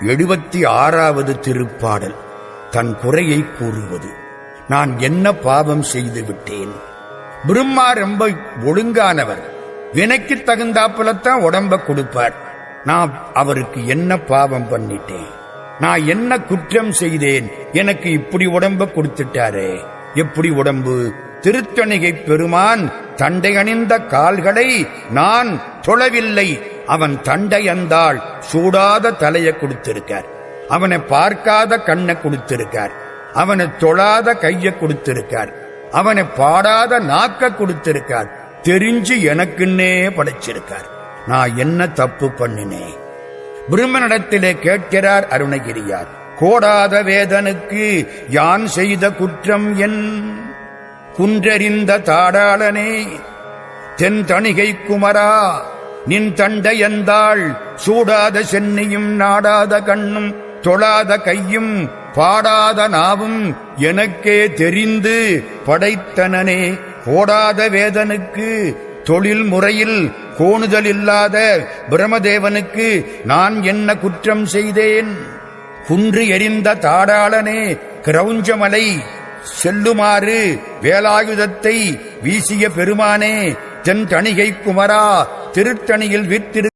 எழுபத்தி ஆறாவது திருப்பாடல். தன் குறையை கூறுவது. நான் என்ன பாவம் செய்து விட்டேன்? பிரம்மா ரொம்ப ஒழுங்கானவர். வினைக்கு தகுந்தாப்புலத்தான் உடம்ப கொடுப்பார். நான் அவருக்கு என்ன பாவம் பண்ணிட்டேன்? நான் என்ன குற்றம் செய்தேன்? எனக்கு இப்படி உடம்ப கொடுத்துட்டாரே. எப்படி உடம்பு? திருத்தணிகை பெருமான் தண்டை அணிந்த கால்களை நான் தொழவில்லை. அவன் தண்டை அந்தாள் சூடாத தலையை கொடுத்திருக்கார். அவனை பார்க்காத கண்ணை கொடுத்திருக்கார். அவனை தொழாத கையை கொடுத்திருக்கார். அவனை பாடாத நாக்க கொடுத்திருக்கார். தெரிஞ்சு எனக்குன்னே படைச்சிருக்கார். நான் என்ன தப்பு பண்ணினேன்? பிரம்மனிடத்திலே கேட்கிறார் அருணகிரியார். கோடாத வேதனுக்கு யான் செய்த குற்றம் என்? குன்றறிந்த தாடாளனே தென் தணிகை குமரா நின் தண்டையந்தாள் சூடாத சென்னியும் நாடாத கண்ணும் தொழாத கையும் பாடாத நாவும் எனக்கே தெரிந்து படைத்தனனே. ஓடாத வேதனுக்கு தொழில் முறையில் கோணுதல் இல்லாத பிரமதேவனுக்கு நான் என்ன குற்றம் செய்தேன்? குன்று எரிந்த தாடாளனே கிரௌஞ்சமலை செல்லுமாறு வேலாயுதத்தை வீசிய பெருமானே தென் தணிகை குமரா திருத்தணியில் விற்றிரு